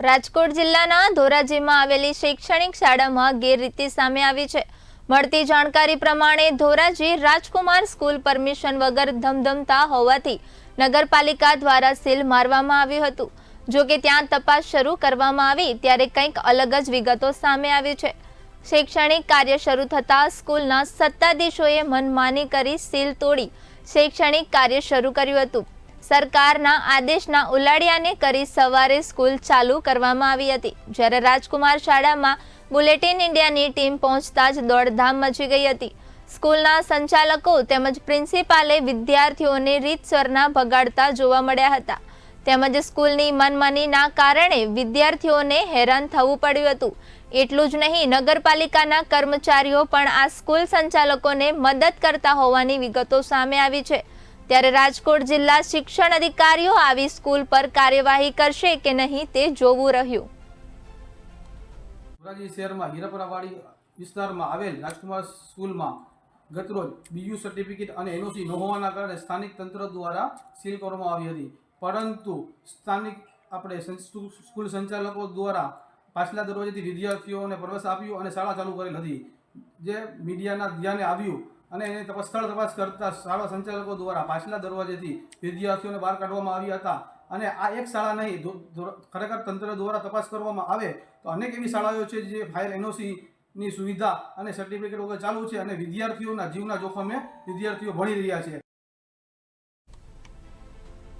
રાજકોટ જિલ્લાના ધોરાજીમાં આવેલી શૈક્ષણિક શાળામાં ગેરરીતિ સામે આવી છે. મળતી જાણકારી પ્રમાણે ધોરાજી રાજકુમાર સ્કૂલ પરમિશન વગર ધમધમતા હોવાથી નગરપાલિકા દ્વારા સીલ મારવામાં આવ્યું હતું. જો કે ત્યાં તપાસ શરૂ કરવામાં આવી ત્યારે કંઈક અલગ જ વિગતો સામે આવી છે. શૈક્ષણિક કાર્ય શરૂ થતાં સ્કૂલના સત્તાધીશોએ મનમાની કરી સીલ તોડી શૈક્ષણિક કાર્ય શરૂ કર્યું હતું. સરકારના આદેશના ઉલાડિયાને કરી સવારે સ્કૂલ ચાલુ કરવામાં આવી હતી. જ્યારે રાજકુમાર શાળામાં બુલેટિન ઇન્ડિયાની ટીમ પહોંચતા જ દોડધામ મચી ગઈ હતી. સ્કૂલના સંચાલકો તેમજ પ્રિન્સિપાલે વિદ્યાર્થીઓને રીતસરના ભગાડતા જોવા મળ્યા હતા. તેમજ સ્કૂલની મનમાનીના કારણે વિદ્યાર્થીઓને હેરાન થવું પડ્યું હતું. એટલું જ નહીં, નગરપાલિકાના કર્મચારીઓ પણ આ સ્કૂલ સંચાલકોને મદદ કરતા હોવાની વિગતો સામે આવી છે. ત્યારે રાજકોટ જિલ્લા શિક્ષણ અધિકારીઓ આવી સ્કૂલ પર કાર્યવાહી કરશે કે નહીં તે જોવું રહ્યું. ધોરાજી શહેરમાં હીરાપરાવાડી વિસ્તારમાં આવેલ રાજકુમાર સ્કૂલમાં ગતરોજ બીયુ સર્ટિફિકેટ અને એનઓસી ન હોવાના કારણે સ્થાનિક તંત્ર દ્વારા સીલ કરવામાં આવી હતી. પરંતુ સ્થાનિક આપણે સ્કૂલ સંચાલકો દ્વારા પાછલા દરવાજેથી વિદ્યાર્થીઓને પ્રવેશ આપ્યો અને શાળા ચાલુ કરેલ હતી. જે મીડિયાના ધ્યાને આવ્યું અને એને તપાસ સ્થળ તપાસ કરતા શાળા સંચાલકો દ્વારા પાછલા દરવાજેથી વિદ્યાર્થીઓને બહાર કાઢવામાં આવ્યા હતા. અને આ એક શાળા નહીં ખરેખર તંત્ર દ્વારા તપાસ કરવામાં આવે તો અનેક એવી શાળાઓ છે જે ફાયર એનઓસી ની સુવિધા અને સર્ટિફિકેટ વગર ચાલુ છે અને વિદ્યાર્થીઓના જીવના જોખમે વિદ્યાર્થીઓ ભણી રહ્યા છે.